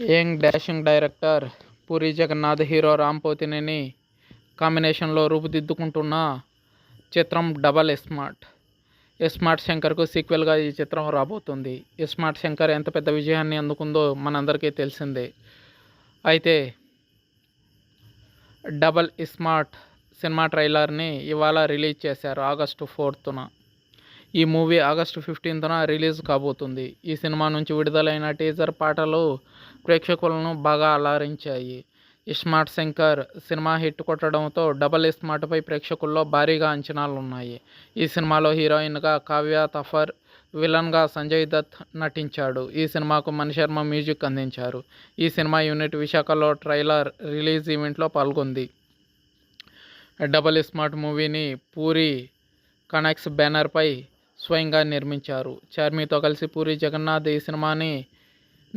Young dashing director Puri Jagannadh hero Ram Pothineni కాంబినేషన్లో రూపుదిద్దుకుంటున్న చిత్రం డబల్ స్మార్ట్. స్మార్ట్ శంకర్కు సీక్వెల్గా ఈ చిత్రం రాబోతుంది. స్మార్ట్ శంకర్ ఎంత పెద్ద విజయాన్ని అందుకుందో మనందరికీ తెలిసిందే. అయితే డబల్ స్మార్ట్ సినిమా ట్రైలర్ని ఇవాళ రిలీజ్ చేశారు ఆగస్టు ఫోర్త్న. ఈ మూవీ ఆగస్టు ఫిఫ్టీన్త్న రిలీజ్ కాబోతుంది. ఈ సినిమా నుంచి విడుదలైన టీజర్ పాటలు ప్రేక్షకులను బాగా అలరించాయి. ఇస్మార్ట్ శంకర్ సినిమా హిట్ కొట్టడంతో డబల్ ఇస్మార్ట్పై ప్రేక్షకుల్లో భారీగా అంచనాలు ఉన్నాయి ఈ సినిమాలో హీరోయిన్గా కావ్య తఫర్ విలన్గా సంజయ్ దత్ నటించాడు. ఈ సినిమాకు మణిశర్మ మ్యూజిక్ అందించారు. ఈ సినిమా యూనిట్ విశాఖలో ట్రైలర్ రిలీజ్ ఈవెంట్లో పాల్గొంది. డబల్ స్మార్ట్ మూవీని పూరి కనెక్స్ బ్యానర్పై స్వయంగా నిర్మించారు. చార్మితో కలిసి పూరి జగన్నాథ్ ఈ సినిమాని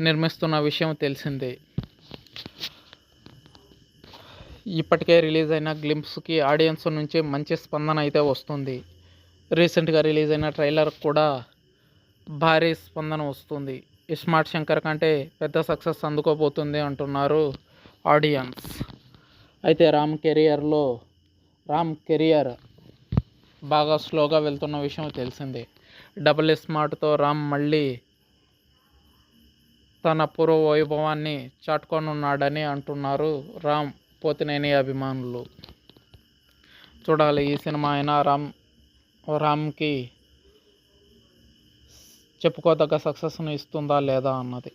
నిర్మిస్తున్న విషయం తెలిసిందే. ఇప్పటికే రిలీజ్ అయిన గ్లింప్స్కి ఆడియన్స్ నుంచి మంచి స్పందన అయితే వస్తుంది. రీసెంట్గా రిలీజ్ అయిన ట్రైలర్ కూడా భారీ స్పందన వస్తుంది. స్మార్ట్ శంకర్ కంటే పెద్ద సక్సెస్ అందుకోబోతుంది అంటున్నారు ఆడియన్స్. అయితే రామ్ కెరియర్లో రామ్ కెరియర్ బాగా స్లోగా వెళ్తున్న విషయం తెలిసిందే. డబుల్ స్మార్ట్తో రామ్ మళ్ళీ తన పూర్వ వైభవాన్ని చాటుకొనున్నాడని అంటున్నారు రామ్ పోతినేని అభిమానులు. చూడాలి ఈ సినిమా అయినా రామ్ రామ్కి చెప్పుకోదగ్గ సక్సెస్ను ఇస్తుందా లేదా అన్నది.